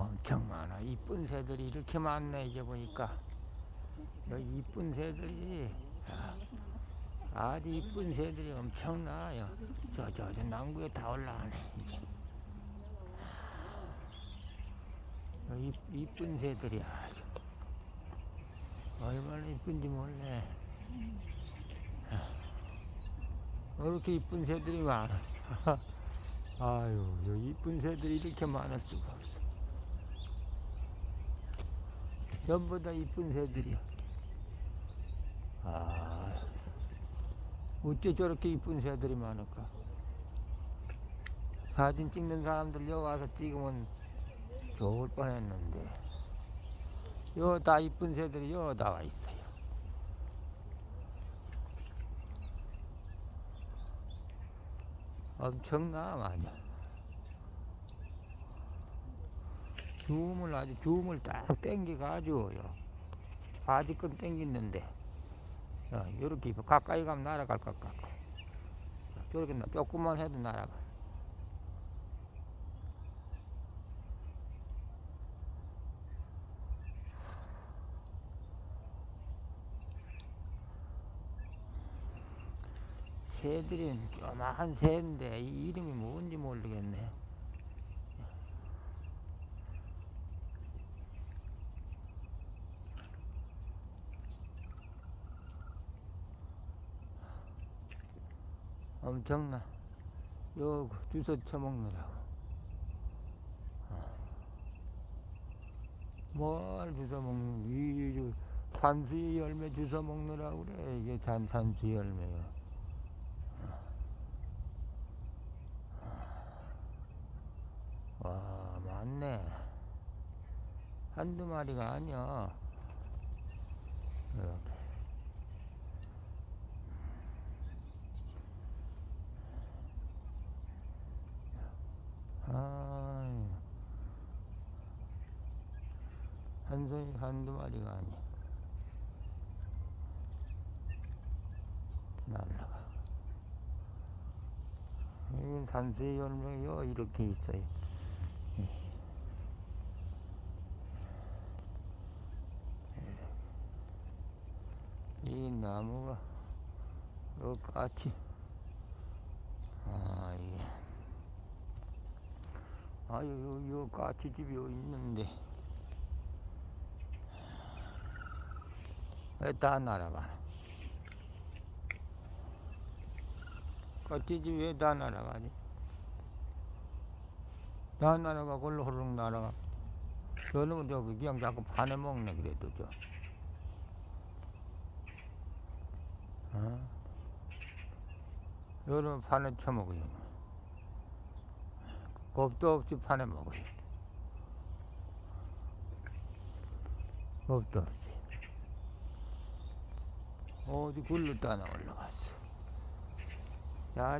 엄청 많아. 이쁜 새들이 이렇게 많네, 이제 보니까. 여기 이쁜 새들이, 야, 아주 이쁜 새들이 엄청나요. 저, 저, 저 남구에 다 올라가네. 여기 이쁜 새들이 아주. 얼마나 이쁜지 몰래. 어, 이렇게 이쁜 새들이 많아. 아유, 이쁜 새들이 이렇게 많을 수가 없어. 전부 다 이쁜 새들이야. 아, 어째 저렇게 이쁜 새들이 많을까? 사진 찍는 사람들 여기 와서 찍으면 좋을 뻔했는데. 여 다 이쁜 새들이 여 나와 있어요. 엄청나 많아. 줌을 아주 줌을 딱 땡겨가지고요. 바지끈 땡기는데 이렇게 가까이 가면 날아갈 것 같고 저렇게 나- 조금만 해도 날아가. 새들이 조그마한 새인데 이 이름이 뭔지 모르겠네. 엄청나. 요 주워 쳐먹느라고. 어. 뭘 주워 먹는, 이, 이, 산수유 열매 주워 먹느라고 그래. 이게 산, 산수유 열매요. 와, 많네. 한두 마리가 아니야. 이렇게. 아, 한 손이 한두 마리가 아니야. 날라가. 이건 산수의 열매요 이렇게 있어요. 이 나무가 아 이게 아유 요, 요 까치집이 요 있는데. 왜다 날아가 까치집이 왜다 날아가지? 다 날아가 걸로 호르륵 날아가. 저놈은 저기 그냥 자꾸 파내 먹네 그래도 저. 어? 여름 판에 쳐먹어요. 겁도 없이 판에 먹어요. 겁도 없이. 어디 굴로 따나 올라갔어. 야, 아직